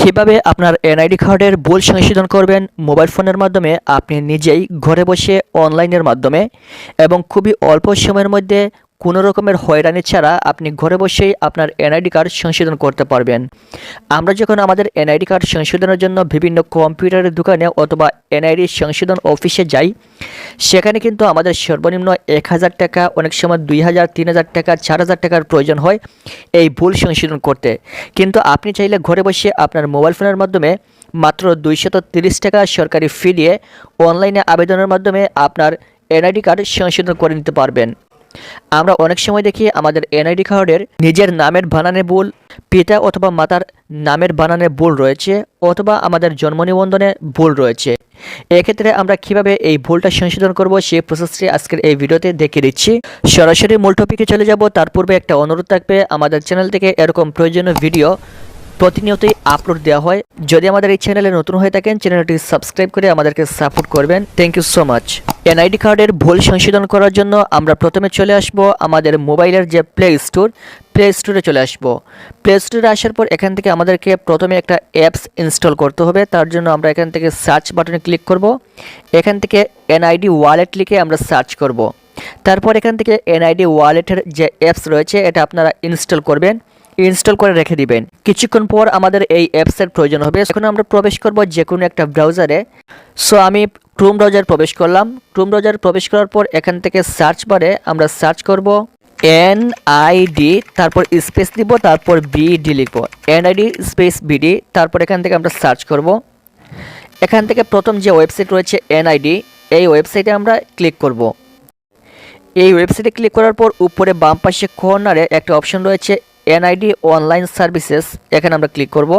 কীভাবে আপনার এনআইডি কার্ডের ভুল সংশোধন করবেন? মোবাইল ফোনের মাধ্যমে আপনি নিজেই ঘরে বসে অনলাইনের মাধ্যমে এবং খুবই অল্প সময়ের মধ্যে কোনো রকমের হয়রানি ছাড়া আপনি ঘরে বসেই আপনার এনআইডি কার্ড সংশোধন করতে পারবেন। আমরা যখন আমাদের এনআইডি কার্ড সংশোধনের জন্য বিভিন্ন কম্পিউটারের দোকানে অথবা এনআইডি সংশোধন অফিসে যাই, সেখানে কিন্তু আমাদের সর্বনিম্ন এক হাজার টাকা, অনেক সময় দুই হাজার, তিন হাজার টাকা, চার হাজার টাকার প্রয়োজন হয় এই ভুল সংশোধন করতে। কিন্তু আপনি চাইলে ঘরে বসে আপনার মোবাইল ফোনের মাধ্যমে মাত্র দুইশত তিরিশ টাকা সরকারি ফি দিয়ে অনলাইনে আবেদনের মাধ্যমে আপনার এনআইডি কার্ড সংশোধন করে নিতে পারবেন। আমরা অনেক সময় দেখি আমাদের এনআইডি কার্ডের নিজের নামের বানানে ভুল, পিতা অথবা মাতার নামের বানানে ভুল রয়েছে অথবা আমাদের জন্ম নিবন্ধনে ভুল রয়েছে। এক্ষেত্রে আমরা কীভাবে এই ভুলটা সংশোধন করব সেই প্রসেসটি আজকের এই ভিডিওতে দেখিয়ে দিচ্ছি। সরাসরি মূল টপিকে চলে যাব, তার পূর্বে একটা অনুরোধ থাকবে, আমাদের চ্যানেল থেকে এরকম প্রয়োজনীয় ভিডিও প্রতিনিয়তই আপলোড দেওয়া হয়। যদি আমাদের এই চ্যানেলে নতুন হয়ে থাকেন চ্যানেলটি সাবস্ক্রাইব করে আমাদেরকে সাপোর্ট করবেন। Thank you so much NID কার্ডের ভুল সংশোধন করার জন্য আমরা প্রথমে চলে আসব আমাদের মোবাইলের যে প্লে স্টোর প্লে স্টোরে চলে আসব। প্লে স্টোরে আসার পর এখান থেকে আমাদেরকে প্রথমে একটা অ্যাপস ইনস্টল করতে হবে। তার জন্য আমরা এখান থেকে সার্চ বাটনে ক্লিক করব। এখান থেকে এনআইডি ওয়ালেট লিখে আমরা সার্চ করব। তারপর এখান থেকে এনআইডি ওয়ালেটের যে অ্যাপস রয়েছে, এটা আপনারা ইনস্টল করবেন। ইনস্টল করে রেখে দিবেন। কিছুক্ষণ পর আমাদের এই অ্যাপসের প্রয়োজন হবে। এখন আমরা প্রবেশ করব যে কোনো একটা ব্রাউজারে সো আমি ক্রোম ব্রাউজার প্রবেশ করলাম। ক্রোম ব্রাউজার প্রবেশ করার পর এখান থেকে সার্চ বারে আমরা সার্চ করব এন আইডি তারপর স্পেস দিব তারপর বিডি লিখব। এন আইডি স্পেস বিডি তারপর এখান থেকে আমরা সার্চ করব। এখান থেকে প্রথম যে ওয়েবসাইট রয়েছে এন এনআইডি এই ওয়েবসাইটে আমরা ক্লিক করব। এই ওয়েবসাইটে ক্লিক করার পর উপরে বাম পাশে কর্নারে একটা অপশন রয়েছে এনআইডি অনলাইন সার্ভিসেস এখানে আমরা ক্লিক করব।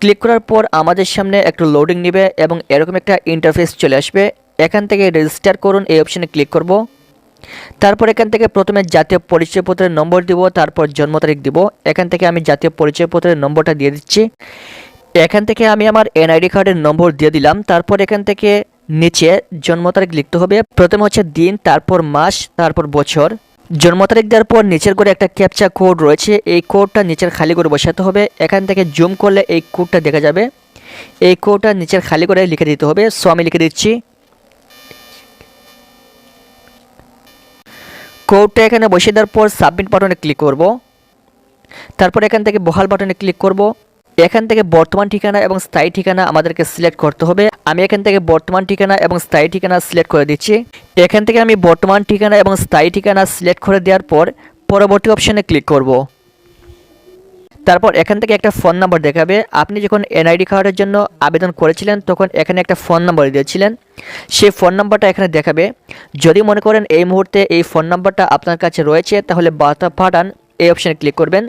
ক্লিক করার পর আমাদের সামনে একটু লোডিং নেবে এবং এরকম একটা ইন্টারফেস চলে আসবে। এখান থেকে রেজিস্টার করুন, এই অপশানে ক্লিক করব। তারপর এখান থেকে প্রথমে জাতীয় পরিচয়পত্রের নম্বর দিব, তারপর জন্ম তারিখ দিব। এখান থেকে আমি জাতীয় পরিচয়পত্রের নম্বরটা দিয়ে দিচ্ছি। এখান থেকে আমি আমার এনআইডি কার্ডের নম্বর দিয়ে দিলাম। তারপর এখান থেকে নিচে জন্ম তারিখ লিখতে হবে। প্রথমে হচ্ছে দিন, তারপর মাস, তারপর বছর। জন্ম তারিখ দেওয়ার পর নিচের করে একটা ক্যাপচা কোড রয়েছে। এই কোডটা নিচের খালি করে বসাতে হবে। এখান থেকে জুম করলে এই কোডটা দেখা যাবে। এই কোডটা নিচের খালি করে লিখে দিতে হবে। সো আমি লিখে দিচ্ছি। কোডটা এখানে বসিয়ে দেওয়ার পর সাবমিট বাটনে ক্লিক করব। তারপর এখান থেকে বহাল বাটনে ক্লিক করব। এখান থেকে বর্তমান ঠিকানা এবং স্থায়ী ঠিকানা আমাদেরকে সিলেক্ট করতে হবে। আমি এখান থেকে বর্তমান ঠিকানা এবং স্থায়ী ঠিকানা সিলেক্ট করে দিচ্ছি। এখান থেকে আমি বর্তমান ঠিকানা এবং স্থায়ী ঠিকানা সিলেক্ট করে দেওয়ার পর পরবর্তী অপশানে ক্লিক করব। তারপর এখান থেকে একটা ফোন নাম্বার দেখাবে। আপনি যখন এনআইডি কার্ডের জন্য আবেদন করেছিলেন, তখন এখানে একটা ফোন নাম্বার দিয়েছিলেন। সেই ফোন নাম্বারটা এখানে দেখাবে। যদি মনে করেন এই মুহূর্তে এই ফোন নাম্বারটা আপনার কাছে রয়েছে, তাহলে বার্তা পাঠান। এই অপশানে ক্লিক করবেন।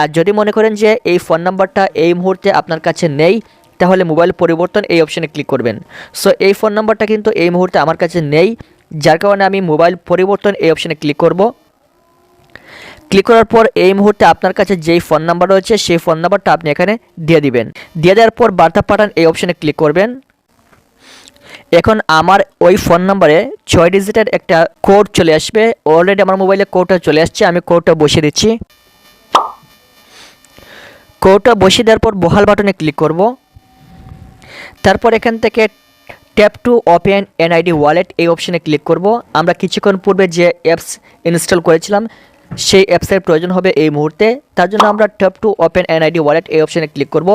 আর যদি মনে করেন যে এই ফোন নাম্বারটা এই মুহূর্তে আপনার কাছে নেই, তাহলে মোবাইল পরিবর্তন এই অপশানে ক্লিক করবেন। সো এই ফোন নাম্বারটা কিন্তু এই মুহূর্তে আমার কাছে নেই, যার কারণে আমি মোবাইল পরিবর্তন এই অপশানে ক্লিক করব। ক্লিক করার পর এই মুহূর্তে আপনার কাছে যেই ফোন নাম্বার রয়েছে, সেই ফোন নাম্বারটা আপনি এখানে দিয়ে দিবেন। দিয়ে দেওয়ার পর বার্তা পাঠান এই অপশানে ক্লিক করবেন। এখন আমার ওই ফোন নাম্বারে ছয় ডিজিটের একটা কোড চলে আসবে। অলরেডি আমার মোবাইলে কোডটা চলে আসছে, আমি কোডটা বসিয়ে দিচ্ছি। কোডটা বসিয়ে দেওয়ার পর বহাল বাটনে ক্লিক করব। তারপর এখান থেকে tap to open NID wallet এই অপশানে ক্লিক করব। আমরা কিছুক্ষণ পূর্বে যে অ্যাপস ইনস্টল করেছিলাম সেই অ্যাপসের প্রয়োজন হবে এই মুহূর্তে। তার জন্য আমরা tap to open NID wallet এই অপশানে ক্লিক করব।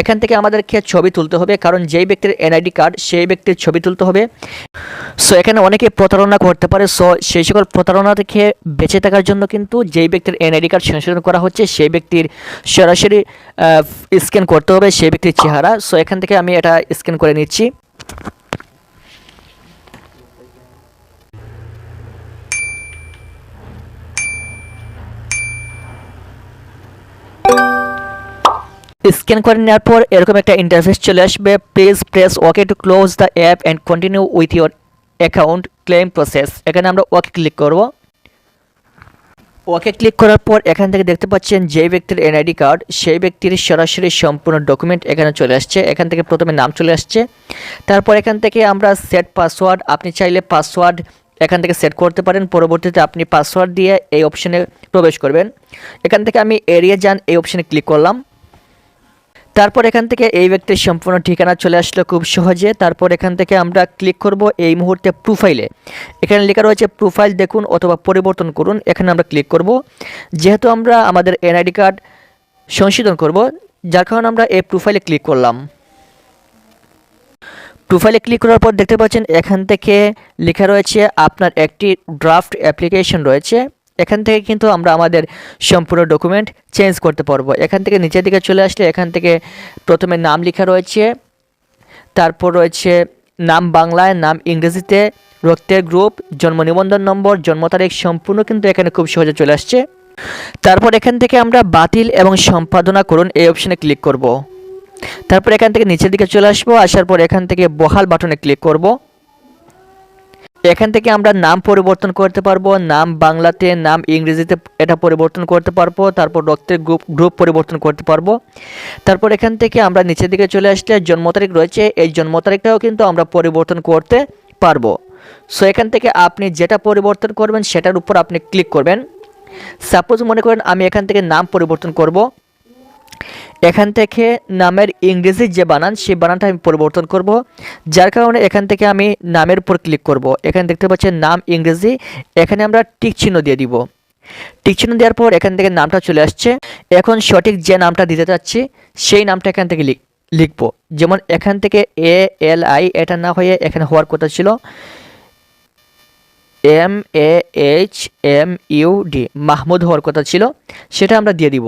এখান থেকে আমাদেরকে ছবি তুলতে হবে, কারণ যেই ব্যক্তির এনআইডি কার্ড সেই ব্যক্তির ছবি তুলতে হবে। সো এখানে অনেকে প্রতারণা করতে পারে। সো সেই সকল প্রতারণা থেকে বেঁচে থাকার জন্য কিন্তু যেই ব্যক্তির এনআইডি কার্ড সংশোধন করা হচ্ছে, সেই ব্যক্তির সরাসরি স্ক্যান করতে হবে, সেই ব্যক্তির চেহারা। সো এখান থেকে আমি এটা স্ক্যান করে নিচ্ছি। স্ক্যান করে নেওয়ার পর এরকম একটা ইন্টারফেস চলে আসবে। Please press okay to close the app and continue with your account claim process এখানে আমরা ওকে ক্লিক করব। ওকে ক্লিক করার পর এখান থেকে দেখতে পাচ্ছেন যে ব্যক্তির এনআইডি কার্ড সেই ব্যক্তির সরাসরি সম্পূর্ণ ডকুমেন্ট এখানে চলে আসছে। এখান থেকে প্রথমে নাম চলে আসছে। তারপর এখান থেকে আমরা সেট পাসওয়ার্ড আপনি চাইলে পাসওয়ার্ড এখান থেকে সেট করতে পারেন। পরবর্তীতে আপনি পাসওয়ার্ড দিয়ে এই অপশানে প্রবেশ করবেন। এখান থেকে আমি এড়িয়ে যান, এই অপশানে ক্লিক করলাম। তারপর এখান থেকে এই ব্যক্তির সম্পূর্ণ ঠিকানা চলে আসলো খুব সহজে। তারপর এখান থেকে আমরা ক্লিক করব এই মুহূর্তে প্রোফাইলে এখানে লেখা রয়েছে প্রোফাইল দেখুন অথবা পরিবর্তন করুন, এখানে আমরা ক্লিক করব। যেহেতু আমরা আমাদের এনআইডি কার্ড সংশোধন করব, যার কারণে আমরা এই প্রোফাইলে ক্লিক করলাম। প্রোফাইলে ক্লিক করার পর দেখতে পাচ্ছেন এখান থেকে লেখা রয়েছে আপনার একটি ড্রাফট অ্যাপ্লিকেশন রয়েছে। এখান থেকে কিন্তু আমরা আমাদের সম্পূর্ণ ডকুমেন্ট চেঞ্জ করতে পারব। এখান থেকে নিচের দিকে চলে আসলে এখান থেকে প্রথমে নাম লেখা রয়েছে, তারপর রয়েছে নাম বাংলায়, নাম ইংরেজিতে, রক্তের গ্রুপ জন্ম নিবন্ধন নম্বর, জন্ম তারিখ সম্পূর্ণ কিন্তু এখানে খুব সহজে চলে আসছে। তারপর এখান থেকে আমরা বাতিল এবং সম্পাদনা করুন, এই অপশানে ক্লিক করব। তারপর এখান থেকে নিচের দিকে চলে আসব, আসার পর এখান থেকে বহাল বাটনে ক্লিক করব। এখান থেকে আমরা নাম পরিবর্তন করতে পারব, নাম বাংলাতে, নাম ইংরেজিতে এটা পরিবর্তন করতে পারব, তারপর রক্তের গ্রুপ গ্রুপ পরিবর্তন করতে পারব। তারপর এখান থেকে আমরা নিচের দিকে চলে আসলে জন্ম তারিখ রয়েছে, এই জন্ম তারিখটাও কিন্তু আমরা পরিবর্তন করতে পারব। সো এখান থেকে আপনি যেটা পরিবর্তন করবেন, সেটার উপর আপনি ক্লিক করবেন। সাপোজ মনে করেন আমি এখান থেকে নাম পরিবর্তন করব। এখান থেকে নামের ইংরেজি যে বানান, সেই বানানটা আমি পরিবর্তন করব, যার কারণে এখান থেকে আমি নামের উপর ক্লিক করব। এখানে দেখতে পাচ্ছেন নাম ইংরেজি, এখানে আমরা টিক চিহ্ন দিয়ে দিব। টিক চিহ্ন দেওয়ার পর এখান থেকে নামটা চলে আসছে। এখন সঠিক যে নামটা দিতে চাচ্ছি, সেই নামটা এখান থেকে লিখ লিখব। যেমন এখান থেকে এ এল আই, এটা না হয়ে এখানে হওয়ার কথা ছিল। M A H M U D, Mahmud হওয়ার কথা ছিল। সেটা আমরা দিয়ে দিব।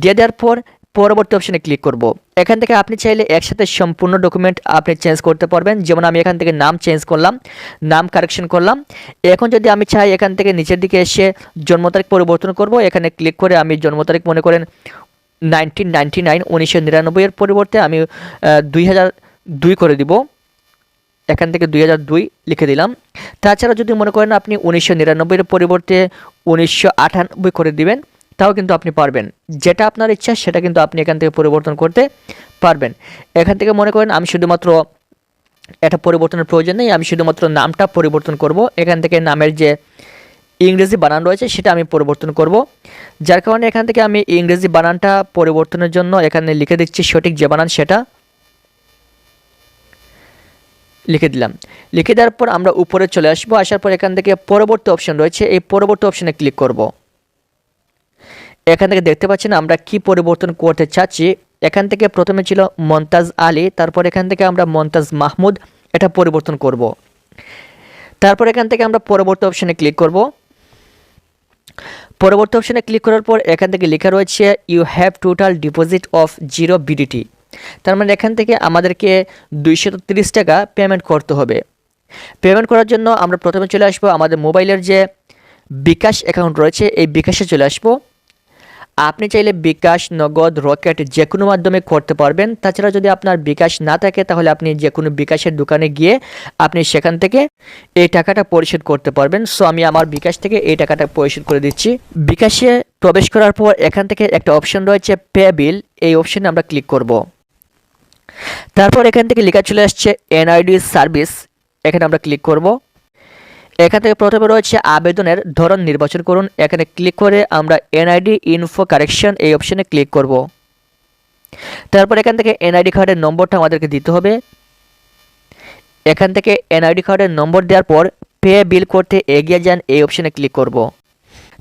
দিয়ে দেওয়ার পর পরবর্তী অপশানে ক্লিক করব। এখান থেকে আপনি চাইলে একসাথে সম্পূর্ণ ডকুমেন্ট আপনি চেঞ্জ করতে পারবেন। যেমন আমি এখান থেকে নাম চেঞ্জ করলাম, নাম কারেকশন করলাম। এখন যদি আমি চাই এখান থেকে নিচের দিকে এসে জন্ম তারিখ পরিবর্তন করব, এখানে ক্লিক করে আমি জন্ম তারিখ মনে করেন নাইনটিন নাইনটি নাইন উনিশশো পরিবর্তে আমি দুই হাজার দুই করে দিব। এখান থেকে দুই হাজার দুই লিখে দিলাম। তাছাড়া যদি মনে করেন আপনি উনিশশো নিরানব্বইয়ের পরিবর্তে উনিশশো আটানব্বই করে দিবেন তাও কিন্তু আপনি পারবেন। যেটা আপনার ইচ্ছা, সেটা কিন্তু আপনি এখান থেকে পরিবর্তন করতে পারবেন। এখান থেকে মনে করেন, আমি শুধুমাত্র এটা পরিবর্তনের প্রয়োজন নেই, আমি শুধুমাত্র নামটা পরিবর্তন করব। এখান থেকে নামের যে ইংরেজি বানান রয়েছে, সেটা আমি পরিবর্তন করব। যার কারণে এখান থেকে আমি ইংরেজি বানানটা পরিবর্তনের জন্য এখানে লিখে দিচ্ছি সঠিক যে বানান, সেটা লিখে দিলাম। লিখে দেওয়ার পর আমরা উপরে চলে আসব। আসার পর এখান থেকে পরবর্তী অপশন রয়েছে। এই পরবর্তী অপশনে ক্লিক করব। এখান থেকে দেখতে পাচ্ছেন আমরা কি পরিবর্তন করতে চাচ্ছি। এখান থেকে প্রথমে ছিল মন্তাজ আলী, তারপর এখান থেকে আমরা মন্তাজ মাহমুদ, এটা পরিবর্তন করব। তারপর এখান থেকে আমরা পরবর্তী অপশানে ক্লিক করব। পরবর্তী অপশানে ক্লিক করার পর এখান থেকে লেখা রয়েছে you have total deposit of zero BDT তার মানে এখান থেকে আমাদেরকে দুইশো টাকা পেমেন্ট করতে হবে। পেমেন্ট করার জন্য আমরা প্রথমে চলে আসব আমাদের মোবাইলের যে বিকাশ অ্যাকাউন্ট রয়েছে, এই বিকাশে চলে আসব। আপনি চাইলে বিকাশ, নগদ, রকেট যে কোনো মাধ্যমে করতে পারবেন। তাছাড়া যদি আপনার বিকাশ না থাকে, তাহলে আপনি যে কোনো বিকাশের দোকানে গিয়ে আপনি সেখান থেকে এই টাকাটা পরিশোধ করতে পারবেন। সো আমি আমার বিকাশ থেকে এই টাকাটা পরিশোধ করে দিচ্ছি। বিকাশে প্রবেশ করার পর এখান থেকে একটা অপশন রয়েছে পে বিল। এই অপশনে আমরা ক্লিক করব। তারপর এখান থেকে লেখা চলে আসছে এনআইডি সার্ভিস। এখানে আমরা ক্লিক করব। এখান থেকে প্রথমে রয়েছে আবেদনের ধরন নির্বাচন করুন। এখানে ক্লিক করে আমরা এনআইডি ইনফো কারেকশন এই অপশনে ক্লিক করব। তারপর এখান থেকে এনআইডি কার্ডের নম্বরটা আমাদেরকে দিতে হবে। এখান থেকে এনআইডি কার্ডের নম্বর দেওয়ার পর পে বিল করতে এগিয়ে যান এই অপশনে ক্লিক করব।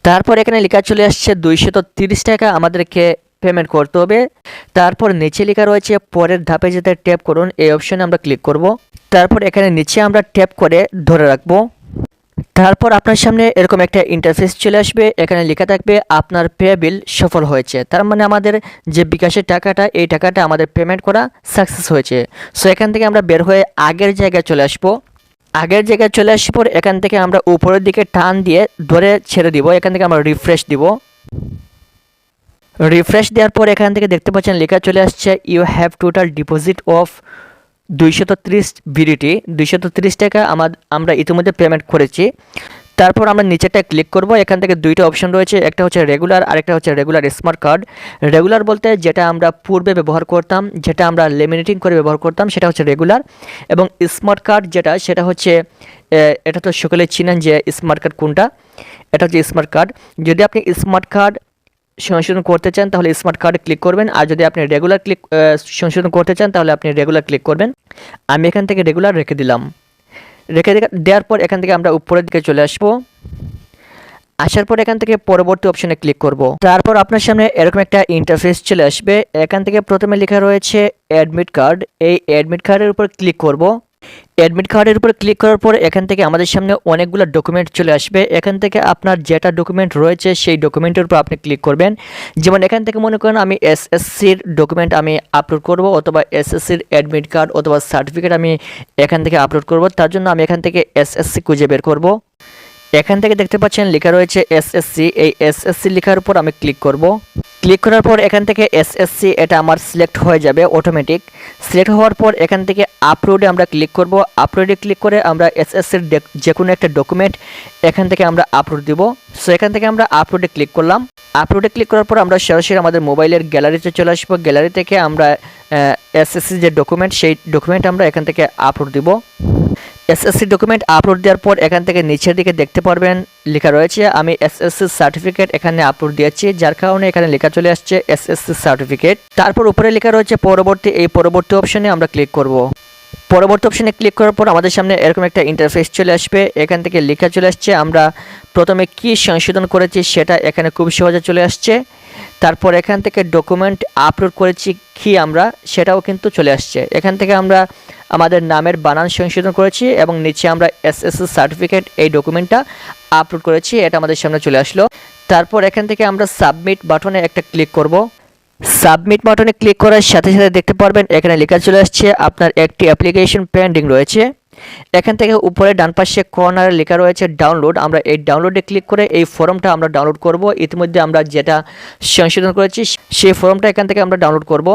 তারপর এখানে লেখা চলে আসছে দুইশত তিরিশ টাকা আমাদেরকে পেমেন্ট করতে হবে। তারপর নিচে লেখা রয়েছে পরের ধাপে যেতে ট্যাপ করুন, এই অপশনে আমরা ক্লিক করব। তারপর এখানে নিচে আমরা ট্যাপ করে ধরে রাখব। তারপর আপনার সামনে এরকম একটা ইন্টারফেস চলে আসবে, এখানে লেখা থাকবে, আপনার পে বিল সফল হয়েছে। তার মানে আমাদের যে বিকাশের টাকাটা, এই টাকাটা আমাদের পেমেন্ট করা সাকসেস হয়েছে। সো এখান থেকে আমরা বের হয়ে আগের জায়গায় চলে আসব। আগের জায়গায় চলে আসার পর এখান থেকে আমরা উপরের দিকে টান দিয়ে ধরে ছেড়ে দিব। এখান থেকে আমরা রিফ্রেশ দিব। রিফ্রেশ দেওয়ার পর এখান থেকে দেখতে পাচ্ছেন লেখা চলে আসছে you have total deposit of দুইশত ত্রিশ ভিডিটি দুইশত ত্রিশ টাকা আমার আমরা ইতিমধ্যে পেমেন্ট করেছি। তারপর আমরা নিচেটা ক্লিক করব, এখান থেকে দুইটা অপশন রয়েছে, একটা হচ্ছে রেগুলার আরেকটা হচ্ছে রেগুলার স্মার্ট কার্ড রেগুলার বলতে যেটা আমরা পূর্বে ব্যবহার করতাম, যেটা আমরা লেমিনেটিং করে ব্যবহার করতাম, সেটা হচ্ছে রেগুলার এবং স্মার্ট কার্ড যেটা, সেটা হচ্ছে এটা তো সকলে চিনেন যে স্মার্ট কার্ড কোনটা? এটা হচ্ছে স্মার্ট কার্ড যদি আপনি স্মার্ট কার্ড সংশোধন করতে চান, তাহলে স্মার্ট কার্ডে ক্লিক করবেন। আর যদি আপনি রেগুলার ক্লিক সংশোধন করতে চান, তাহলে আপনি রেগুলার ক্লিক করবেন। আমি এখান থেকে রেগুলার রেখে দিলাম। রেখে দেওয়ার পর এখান থেকে আমরা উপরের দিকে চলে আসব। আসার পর এখান থেকে পরবর্তী অপশনে ক্লিক করব। তারপর আপনার সামনে এরকম একটা ইন্টারফেস চলে আসবে। এখান থেকে প্রথমে লেখা রয়েছে অ্যাডমিট কার্ড এই অ্যাডমিট কার্ডের উপর ক্লিক করব। অ্যাডমিট কার্ডের উপর ক্লিক করার পর এখান থেকে আমাদের সামনে অনেকগুলো ডকুমেন্ট চলে আসবে। এখান থেকে আপনার যেটা ডকুমেন্ট রয়েছে সেই ডকুমেন্টের উপর আপনি ক্লিক করবেন। যেমন এখান থেকে মনে করেন আমি এসএসসির ডকুমেন্ট আমি আপলোড করব অথবা এসএসসির অ্যাডমিট কার্ড অথবা সার্টিফিকেট আমি এখান থেকে আপলোড করব। তার জন্য আমি এখান থেকে এসএসসি খুঁজে বের করব। এখান থেকে দেখতে পাচ্ছেন লেখা রয়েছে এসএসসি এই এসএসসি লেখার উপর আমি ক্লিক করব। ক্লিক করার পর এখান থেকে এসএসসি এটা আমার সিলেক্ট হয়ে যাবে অটোমেটিক সিলেক্ট হওয়ার পর এখান থেকে আপলোডে আমরা ক্লিক করব। আপলোডে ক্লিক করে আমরা এসএসসির যে কোনো একটা ডকুমেন্ট এখান থেকে আমরা আপলোড দিব। সো এখান থেকে আমরা আপলোডে ক্লিক করলাম। আপলোডে ক্লিক করার পর আমরা সরাসরি আমাদের মোবাইলের গ্যালারিতে চলে আসব। গ্যালারি থেকে আমরা এসএসসি যে ডকুমেন্ট সেই ডকুমেন্ট আমরা এখান থেকে আপলোড দিব। এসএসসি ডকুমেন্ট আপলোড দেওয়ার পর এখান থেকে নিচের দিকে দেখতে পারবেন, লেখা রয়েছে, আমি এসএসসি সার্টিফিকেট এখানে আপলোড দিয়েছি, যার কারণে এখানে লেখা চলে আসছে এসএসসি সার্টিফিকেট তারপর উপরে লেখা রয়েছে পরবর্তী, এই পরবর্তী অপশনে আমরা ক্লিক করব। পরবর্তী অপশনে ক্লিক করার পর আমাদের সামনে এরকম একটা ইন্টারফেস চলে আসবে, এখান থেকে লেখা চলে আসছে, আমরা প্রথমে কি সংশোধন করেছি সেটা এখানে খুব সহজে চলে আসছে। তারপর এখান থেকে ডকুমেন্ট আপলোড করেছি কি আমরা, সেটাও কিন্তু চলে আসছে। এখান থেকে আমরা আমাদের নামের বানান সংশোধন করেছি এবং নিচে আমরা এসএসসি সার্টিফিকেট এই ডকুমেন্টটা আপলোড করেছি, এটা আমাদের সামনে চলে আসলো। তারপর এখান থেকে আমরা সাবমিট বাটনে একটা ক্লিক করব। সাবমিট বাটনে ক্লিক করার সাথে সাথে দেখতে পারবেন, এখানে লেখা চলে আসছে, আপনার একটি অ্যাপ্লিকেশন পেন্ডিং রয়েছে। এখান থেকে উপরে ডান পাশে কর্নারে লেখা রয়েছে ডাউনলোড আমরা এই ডাউনলোডে ক্লিক করে এই ফর্মটা আমরা ডাউনলোড করব। ইতিমধ্যে আমরা যেটা সংশোধন করেছি, সেই ফর্মটা এখান থেকে আমরা ডাউনলোড করব।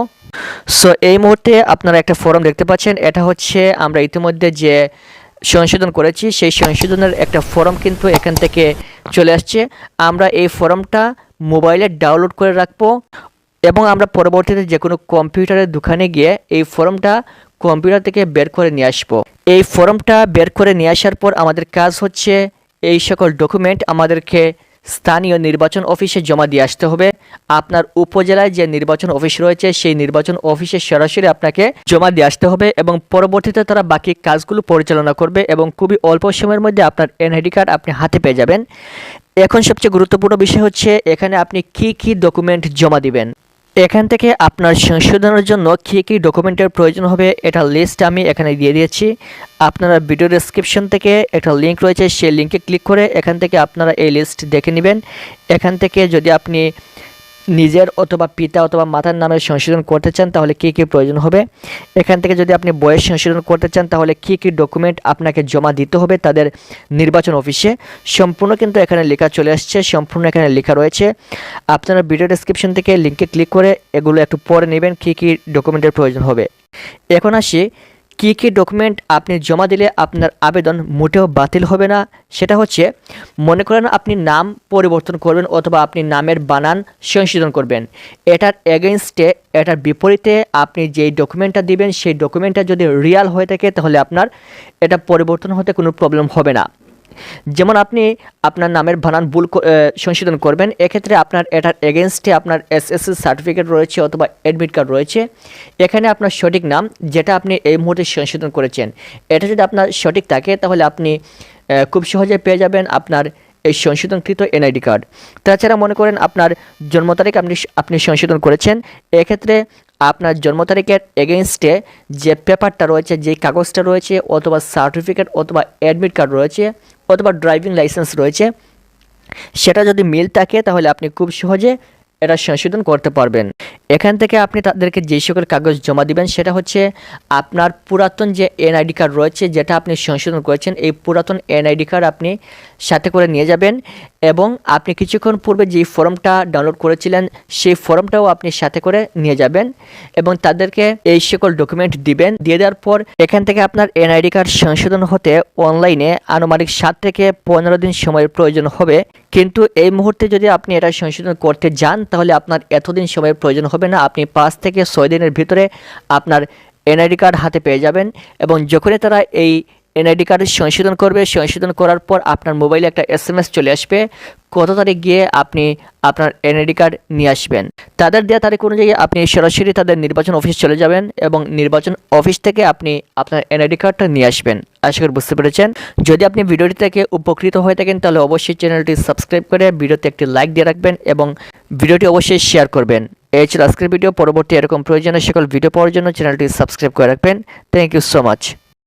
সো এই মুহূর্তে আপনারা একটা ফর্ম দেখতে পাচ্ছেন। এটা হচ্ছে আমরা ইতিমধ্যে যে সংশোধন করেছি, সেই সংশোধনের একটা ফর্ম কিন্তু এখান থেকে চলে আসছে। আমরা এই ফর্মটা মোবাইলে ডাউনলোড করে রাখব এবং আমরা পরবর্তীতে যে কোনো কম্পিউটারের দোকানে গিয়ে এই ফর্মটা কম্পিউটার থেকে বের করে নিয়ে আসব। এই ফর্মটা বের করে নিয়ে আসার পর আমাদের কাজ হচ্ছে এই সকল ডকুমেন্ট আমাদেরকে স্থানীয় নির্বাচন অফিসে জমা দিয়ে আসতে হবে। আপনার উপজেলায় যে নির্বাচন অফিস রয়েছে, সেই নির্বাচন অফিসে সরাসরি আপনাকে জমা দিয়ে আসতে হবে এবং পরবর্তীতে তারা বাকি কাজগুলো পরিচালনা করবে এবং খুবই অল্প সময়ের মধ্যে আপনার এনআইডি কার্ড আপনি হাতে পেয়ে যাবেন। এখন সবচেয়ে গুরুত্বপূর্ণ বিষয় হচ্ছে, এখানে আপনি কি কি ডকুমেন্ট জমা দিবেন? এখান থেকে আপনার সংশোধনের জন্য কী কী ডকুমেন্টের প্রয়োজন হবে, এটা লিস্ট আমি এখানে দিয়ে দিয়েছি। আপনারা ভিডিও ডেসক্রিপশন থেকে একটা লিঙ্ক রয়েছে, সেই লিঙ্কে ক্লিক করে এখান থেকে আপনারা এই লিস্ট দেখে নেবেন। এখান থেকে যদি আপনি নিজের অথবা পিতা অথবা মাতার নামে সংশোধন করতে চান, তাহলে কী কী প্রয়োজন হবে? এখান থেকে যদি আপনি বয়স সংশোধন করতে চান, তাহলে কী কী ডকুমেন্ট আপনাকে জমা দিতে হবে তাদের নির্বাচন অফিসে? সম্পূর্ণ কিন্তু এখানে লেখা চলে আসছে, সম্পূর্ণ এখানে লেখা রয়েছে। আপনারা ভিডিও ডেসক্রিপশন থেকে লিঙ্কে ক্লিক করে এগুলো একটু পরে নেবেন, কী কী ডকুমেন্টের প্রয়োজন হবে। এখন আসি কী কী ডকুমেন্ট আপনি জমা দিলে আপনার আবেদন মোটেও বাতিল হবে না? সেটা হচ্ছে, মনে করেন আপনি নাম পরিবর্তন করবেন অথবা আপনি নামের বানান সংশোধন করবেন। এটার এগেনস্টে এটার বিপরীতে আপনি যেই ডকুমেন্টটা দিবেন, সেই ডকুমেন্টটা যদি রিয়াল হয়ে থাকে তাহলে আপনার এটা পরিবর্তন হতে কোনো প্রবলেম হবে না। যেমন আপনি আপনার নামের বানান ভুল সংশোধন করবেন, এক্ষেত্রে আপনার এটার এগেনস্টে আপনার এসএসসি সার্টিফিকেট রয়েছে অথবা অ্যাডমিট কার্ড রয়েছে। এখানে আপনার সঠিক নাম যেটা আপনি এই মুহূর্তে সংশোধন করেছেন। এটা যদি আপনার সঠিক থাকে, তাহলে আপনি খুব সহজে পেয়ে যাবেন আপনার এই সংশোধনকৃত এনআইডি কার্ড তাছাড়া মনে করেন আপনার জন্ম তারিখ আপনি আপনি সংশোধন করেছেন, এক্ষেত্রে আপনার জন্ম তারিখের এগেনস্টে যে পেপারটা রয়েছে, যে কাগজটা রয়েছে, অথবা সার্টিফিকেট অথবা অ্যাডমিট কার্ড রয়েছে অথবা ড্রাইভিং লাইসেন্স রয়েছে, সেটা যদি মিল থাকে তাহলে আপনি খুব সহজে এটা সংশোধন করতে পারবেন। এখান থেকে আপনি তাদেরকে যে সকল কাগজ জমা দিবেন, সেটা হচ্ছে আপনার পুরাতন যে এনআইডি কার্ড রয়েছে, যেটা আপনি সংশোধন করেছেন, এই পুরাতন এনআইডি কার্ড আপনি সাথে করে নিয়ে যাবেন। এবং আপনি কিছুক্ষণ পূর্বে যে ফর্মটা ডাউনলোড করেছিলেন, সেই ফর্মটাও আপনি সাথে করে নিয়ে যাবেন এবং তাদেরকে এই সকল ডকুমেন্ট দিবেন। দিয়ে দেওয়ার পর এখান থেকে আপনার এনআইডি কার্ড সংশোধন হতে অনলাইনে আনুমানিক সাত থেকে পনেরো দিন সময়ের প্রয়োজন হবে। কিন্তু এই মুহূর্তে যদি আপনি এটা সংশোধন করতে যান, তাহলে আপনার এতদিন সময়ের প্রয়োজন হবে না। আপনি পাঁচ থেকে ছয় দিনের ভিতরে আপনার এনআইডি কার্ড হাতে পেয়ে যাবেন এবং যখনই তারা এই এনআইডি কার্ড সংশোধন করবে। সংশোধন করার পর আপনার মোবাইলে একটা এস চলে আসবে। কত তারিখ গিয়ে আপনি আপনার এনআইডি কার্ড নিয়ে আসবেন। তাদের দেওয়া তারিখ অনুযায়ী আপনি সরাসরি তাদের নির্বাচন অফিস চলে যাবেন এবং নির্বাচন অফিস থেকে আপনি আপনার এনআইডি কার্ডটা নিয়ে আসবেন। আশা করি বুঝতে পেরেছেন। যদি আপনি ভিডিওটি থেকে উপকৃত হয়ে থাকেন, তাহলে অবশ্যই চ্যানেলটি সাবস্ক্রাইব করে ভিডিওতে একটি লাইক দিয়ে রাখবেন এবং ভিডিওটি অবশ্যই শেয়ার করবেন। এই ছিল আজকের ভিডিও। পরবর্তী এরকম প্রয়োজনীয় সকল ভিডিও পাওয়ার জন্য চ্যানেলটি সাবস্ক্রাইব করে রাখবেন। Thank you so much